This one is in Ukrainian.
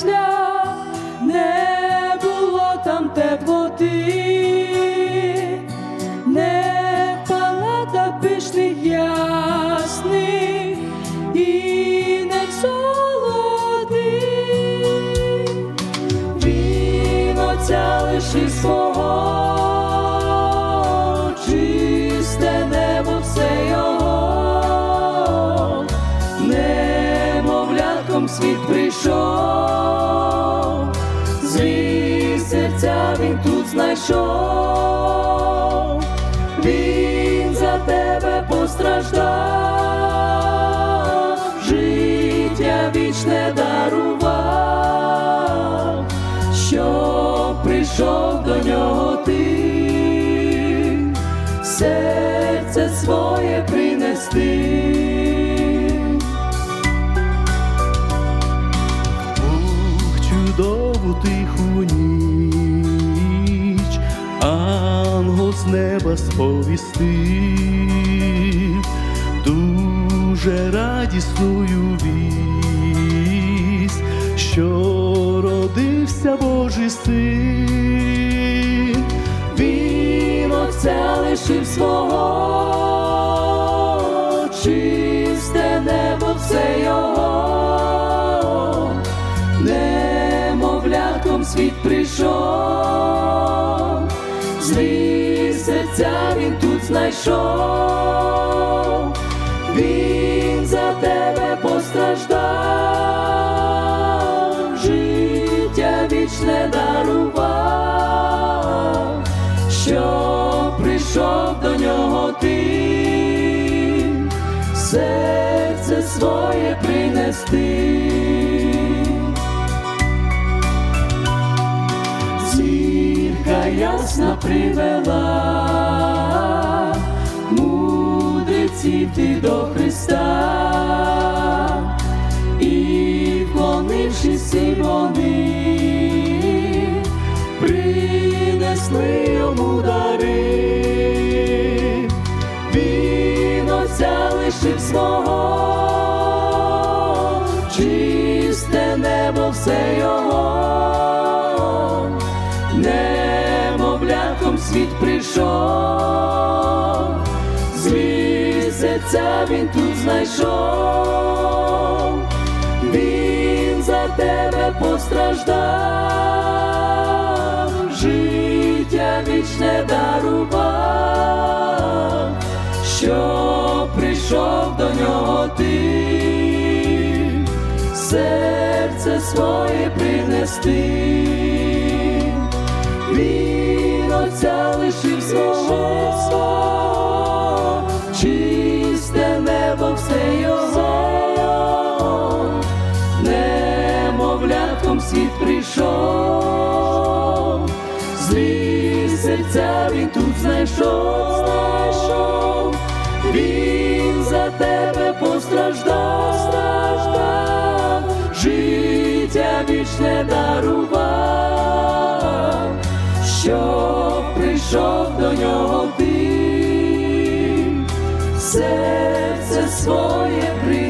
шлях, не було там теплоти, не впала та пишних ясних і не в. Він оця лишив свого чисте небо все його, немовлятком світ прийшов. Серця він тут знайшов, він за тебе постраждав, життя вічне дарував, щоб прийшов до нього ти, серце своє принести. Неба сповістив, дуже радісною вість, що родився Божий син. Він отця лишив свого, чисте небо все його, немовлятком світ прийшов, злі серця він тут знайшов, він за тебе постраждав, життя вічне дарував, що прийшов до нього ти, серце своє принести. Ясна привела. Мудреців ти до Христа, і вклонившись всі вони, принесли йому дари, він отця лишив свого, чисте небо все його світ прийшов, злі серця він тут знайшов, він за тебе постраждав, життя вічне дарував, що прийшов до нього ти, серце своє принести. Злі серця він тут знайшов, знайшов, він за тебе постраждав, страждав, життя вічне дарував. Що прийшов до нього ти, серце своє принести.